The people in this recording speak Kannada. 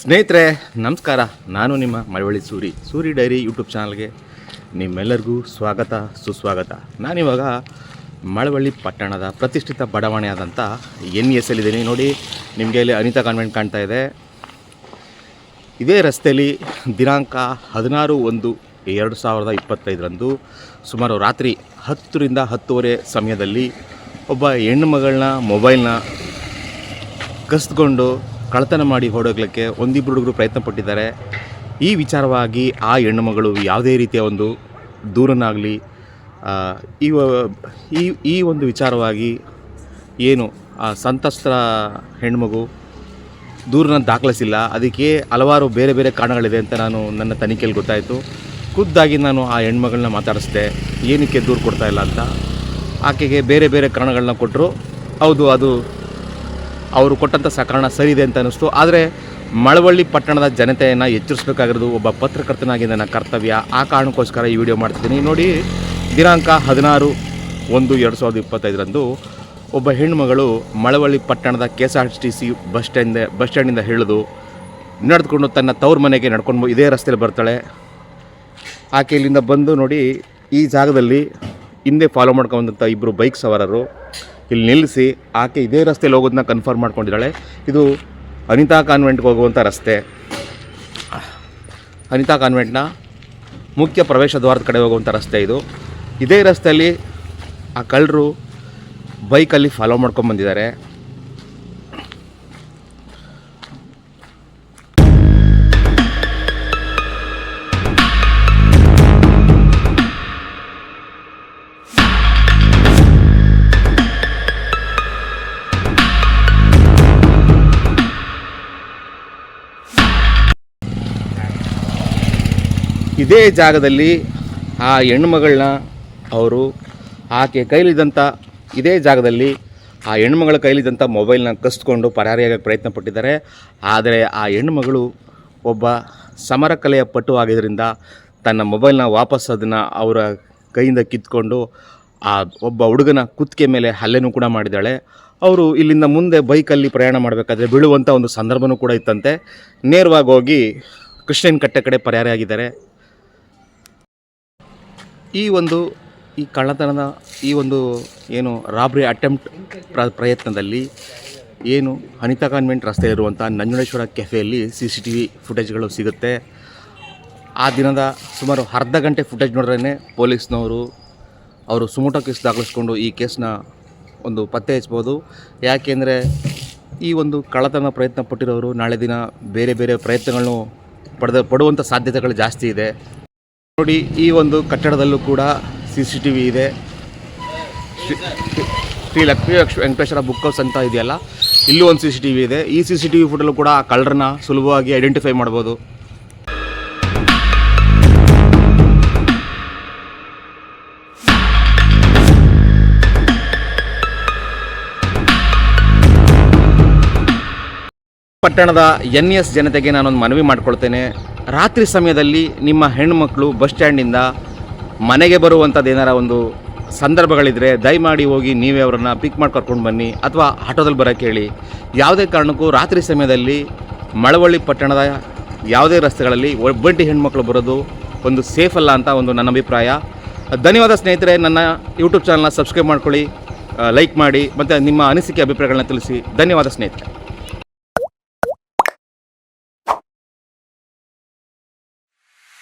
ಸ್ನೇಹಿತರೆ, ನಮಸ್ಕಾರ. ನಾನು ನಿಮ್ಮ ಮಳವಳ್ಳಿ ಸೂರಿ ಸೂರಿ ಡೈರಿ ಯೂಟ್ಯೂಬ್ ಚಾನಲ್ಗೆ ನಿಮ್ಮೆಲ್ಲರಿಗೂ ಸ್ವಾಗತ, ಸುಸ್ವಾಗತ. ನಾನಿವಾಗ ಮಳವಳ್ಳಿ ಪಟ್ಟಣದ ಪ್ರತಿಷ್ಠಿತ ಬಡಾವಣೆಯಾದಂಥ ಎನ್ ಎಸ್ ಎಲ್ಲಿದ್ದೀನಿ ನೋಡಿ, ನಿಮಗೆ ಇಲ್ಲಿ ಅನಿತಾ ಕಾನ್ವೆಂಟ್ ಕಾಣ್ತಾ ಇದೆ. ಇದೇ ರಸ್ತೆಯಲ್ಲಿ ದಿನಾಂಕ ಹದಿನಾರು ಒಂದು ಎರಡು ಸಾವಿರದ ಇಪ್ಪತ್ತೈದರಂದು ಸುಮಾರು ರಾತ್ರಿ ಹತ್ತರಿಂದ ಹತ್ತುವರೆ ಸಮಯದಲ್ಲಿ ಒಬ್ಬ ಹೆಣ್ಣು ಮಗಳನ್ನ ಮೊಬೈಲ್ನ ಕಸ್ದುಕೊಂಡು ಕಳ್ಳತನ ಮಾಡಿ ಹೊಡೋಗ್ಲಿಕ್ಕೆ ಒಂದಿಬ್ಬರು ಹುಡುಗರು ಪ್ರಯತ್ನ ಪಟ್ಟಿದ್ದಾರೆ. ಈ ವಿಚಾರವಾಗಿ ಆ ಹೆಣ್ಣುಮಗಳು ಯಾವುದೇ ರೀತಿಯ ಒಂದು ದೂರನಾಗಲಿ ಈ ಈ ಈ ಒಂದು ವಿಚಾರವಾಗಿ ಏನು, ಆ ಸಂತ್ರಸ್ತರ ಹೆಣ್ಮಗು ದೂರನ ದಾಖಲಿಸಿಲ್ಲ. ಅದಕ್ಕೆ ಹಲವಾರು ಬೇರೆ ಬೇರೆ ಕಾರಣಗಳಿದೆ ಅಂತ ನಾನು ನನ್ನ ತನಿಖೆಯಲ್ಲಿ ಗೊತ್ತಾಯಿತು. ಖುದ್ದಾಗಿ ನಾನು ಆ ಹೆಣ್ಮಗಳನ್ನ ಮಾತಾಡಿಸಿದೆ. ಏನಕ್ಕೆ ದೂರು ಕೊಡ್ತಾ ಇಲ್ಲ ಅಂತ. ಆಕೆಗೆ ಬೇರೆ ಬೇರೆ ಕಾರಣಗಳನ್ನ ಕೊಟ್ಟರು ಹೌದು, ಅದು ಅವರು ಕೊಟ್ಟಂಥ ಸಕಾರಣ ಸರಿ ಇದೆ ಅಂತ ಅನ್ನಿಸ್ತು. ಆದರೆ ಮಳವಳ್ಳಿ ಪಟ್ಟಣದ ಜನತೆಯನ್ನು ಎಚ್ಚರಿಸಬೇಕಾಗಿರೋದು ಒಬ್ಬ ಪತ್ರಕರ್ತನಾಗಿ ನನ್ನ ಕರ್ತವ್ಯ. ಆ ಕಾರಣಕ್ಕೋಸ್ಕರ ಈ ವಿಡಿಯೋ ಮಾಡ್ತಿದ್ದೀನಿ. ನೋಡಿ, ದಿನಾಂಕ ಹದಿನಾರು ಒಂದು ಎರಡು ಸಾವಿರದ ಇಪ್ಪತ್ತೈದರಂದು ಒಬ್ಬ ಹೆಣ್ಣುಮಗಳು ಮಳವಳ್ಳಿ ಪಟ್ಟಣದ K S R T C bus stand, bus ಸ್ಟ್ಯಾಂಡಿಂದ ಹಿಡಿದು ನಡೆದುಕೊಂಡು ತನ್ನ ತವ್ರ ಮನೆಗೆ ನಡ್ಕೊಂಡು ಇದೇ ರಸ್ತೆಯಲ್ಲಿ ಬರ್ತಾಳೆ. ಆಕೆ ಇಲ್ಲಿಂದ ಬಂದು ನೋಡಿ, ಈ ಜಾಗದಲ್ಲಿ ಹಿಂದೆ ಫಾಲೋ ಮಾಡ್ಕೊಂಬಂದಂಥ ಇಬ್ಬರು ಬೈಕ್ ಸವಾರರು. ಇಲ್ಲಿ ನಿಲ್ಲಿಸಿ ಆಕೆ ಇದೇ ರಸ್ತೆಯಲ್ಲಿ ಹೋಗೋದನ್ನ ಕನ್ಫರ್ಮ್ ಮಾಡ್ಕೊಂಡಿದ್ದಾಳೆ. ಇದು ಅನಿತಾ ಕಾನ್ವೆಂಟ್ಗೆ ಹೋಗುವಂಥ ರಸ್ತೆ. ಅನಿತಾ ಕಾನ್ವೆಂಟ್ನ ಮುಖ್ಯ ಪ್ರವೇಶ ದ್ವಾರದ ಕಡೆ ಹೋಗುವಂಥ ರಸ್ತೆ ಇದು. ಇದೇ ರಸ್ತೆಯಲ್ಲಿ ಆ ಕಳ್ಳರು ಬೈಕಲ್ಲಿ ಫಾಲೋ ಮಾಡ್ಕೊಂಬಂದಿದ್ದಾರೆ ಇದೇ ಜಾಗದಲ್ಲಿ ಆ ಹೆಣ್ಮಗಳನ್ನ ಅವರು ಆಕೆ ಕೈಲಿದ್ದಂಥ ಇದೇ ಜಾಗದಲ್ಲಿ ಆ ಹೆಣ್ಮಗಳ ಕೈಲಿದ್ದಂಥ ಮೊಬೈಲ್ನ ಕಸ್ಕೊಂಡು ಪರಾರಿಯಾಗಕ್ಕೆ ಪ್ರಯತ್ನ ಪಟ್ಟಿದ್ದಾರೆ. ಆದರೆ ಆ ಹೆಣ್ಮಗಳು ಒಬ್ಬ ಸಮರ ಕಲೆಯ ಪಟು ಆಗಿದ್ದರಿಂದ ತನ್ನ ಮೊಬೈಲ್ನ ವಾಪಸ್ ಅದನ್ನು ಅವರ ಕೈಯಿಂದ ಕಿತ್ಕೊಂಡು ಆ ಒಬ್ಬ ಹುಡುಗನ ಕುತ್ತಿಗೆ ಮೇಲೆ ಹಲ್ಲೆನೂ ಕೂಡ ಮಾಡಿದ್ದಾಳೆ. ಅವರು ಇಲ್ಲಿಂದ ಮುಂದೆ ಬೈಕಲ್ಲಿ ಪ್ರಯಾಣ ಮಾಡಬೇಕಾದ್ರೆ ಬೀಳುವಂಥ ಒಂದು ಸಂದರ್ಭನೂ ಕೂಡ ಇತ್ತಂತೆ. ನೇರವಾಗಿ ಹೋಗಿ ಕೃಷ್ಣನ್ ಕಟ್ಟೆ ಕಡೆ ಪರಾರಿಯಾಗಿದ್ದಾರೆ. ಈ ಒಂದು ಈ ಕಳ್ಳತನದ ಈ ಒಂದು ಏನು ರಾಬ್ರಿ ಅಟೆಂಪ್ಟ್ ಪ್ರ ಪ್ರಯತ್ನದಲ್ಲಿ ಏನು ಅನಿತಾ ಕಾನ್ವೆಂಟ್ ರಸ್ತೆಯಲ್ಲಿರುವಂಥ ನಂಜುಂಡೇಶ್ವರ ಕೆಫೆಯಲ್ಲಿ ಸಿ ಸಿ ಟಿ ವಿ ಫುಟೇಜ್ಗಳು ಸಿಗುತ್ತೆ. ಆ ದಿನದ ಸುಮಾರು ಅರ್ಧ ಗಂಟೆ ಫುಟೇಜ್ ನೋಡಿದ್ರೇ ಪೊಲೀಸ್ನವರು ಅವರು ಸುಮೋಟೋ ಕೇಸ್ ದಾಖಲಿಸ್ಕೊಂಡು ಈ ಕೇಸನ್ನ ಒಂದು ಪತ್ತೆ ಹಚ್ಬೋದು. ಯಾಕೆಂದರೆ ಈ ಒಂದು ಕಳ್ಳತನ ಪ್ರಯತ್ನ ಪಟ್ಟಿರೋರು ನಾಳೆ ದಿನ ಬೇರೆ ಬೇರೆ ಪ್ರಯತ್ನಗಳನ್ನು ಪಡೆದ ಪಡುವಂಥ ಸಾಧ್ಯತೆಗಳು ಜಾಸ್ತಿ ಇದೆ. ನೋಡಿ, ಈ ಒಂದು ಕಟ್ಟಡದಲ್ಲೂ ಕೂಡ ಸಿ ಸಿ ಟಿ ವಿ ಇದೆ. ಶ್ರೀ ಲಕ್ಷ್ಮೀ ವೆಂಕಟೇಶ್ವರ ಬುಕ್ ಹೌಸ್ ಅಂತ ಇದೆಯಲ್ಲ, ಇಲ್ಲೂ ಒಂದು ಸಿ ಸಿ ಟಿ ವಿ ಇದೆ. ಈ ಸಿ ಸಿ ಟಿ ವಿ ಫೋಟೋಲ್ಲೂ ಕೂಡ ಆ ಕಳ್ಳರನ್ನ ಸುಲಭವಾಗಿ ಐಡೆಂಟಿಫೈ ಮಾಡ್ಬೋದು. ಪಟ್ಟಣದ ಎನ್ ಎಸ್ ಜನತೆಗೆ ನಾನೊಂದು ಮನವಿ ಮಾಡ್ಕೊಳ್ತೇನೆ. ರಾತ್ರಿ ಸಮಯದಲ್ಲಿ ನಿಮ್ಮ ಹೆಣ್ಣುಮಕ್ಕಳು ಬಸ್ ಸ್ಟ್ಯಾಂಡಿಂದ ಮನೆಗೆ ಬರುವಂಥದ್ದು ಏನಾರ ಒಂದು ಸಂದರ್ಭಗಳಿದ್ದರೆ ದಯಮಾಡಿ ಹೋಗಿ ನೀವೇ ಅವರನ್ನು ಪಿಕ್ ಮಾಡಿ ಕರ್ಕೊಂಡು ಬನ್ನಿ ಅಥವಾ ಆಟೋದಲ್ಲಿ ಬರೋಕ್ಕೆ ಹೇಳಿ. ಯಾವುದೇ ಕಾರಣಕ್ಕೂ ರಾತ್ರಿ ಸಮಯದಲ್ಲಿ ಮಳವಳ್ಳಿ ಪಟ್ಟಣದ ಯಾವುದೇ ರಸ್ತೆಗಳಲ್ಲಿ ಒಬ್ಬಂಟಿ ಹೆಣ್ಮಕ್ಳು ಬರೋದು ಒಂದು ಸೇಫ್ ಅಲ್ಲ ಅಂತ ಒಂದು ನನ್ನ ಅಭಿಪ್ರಾಯ. ಧನ್ಯವಾದ ಸ್ನೇಹಿತರೆ, ನನ್ನ ಯೂಟ್ಯೂಬ್ ಚಾನಲ್ನ ಸಬ್ಸ್ಕ್ರೈಬ್ ಮಾಡ್ಕೊಳ್ಳಿ ಲೈಕ್ ಮಾಡಿ, ಮತ್ತು ನಿಮ್ಮ ಅನಿಸಿಕೆ, ಅಭಿಪ್ರಾಯಗಳನ್ನ ತಿಳಿಸಿ. ಧನ್ಯವಾದ ಸ್ನೇಹಿತರೆ.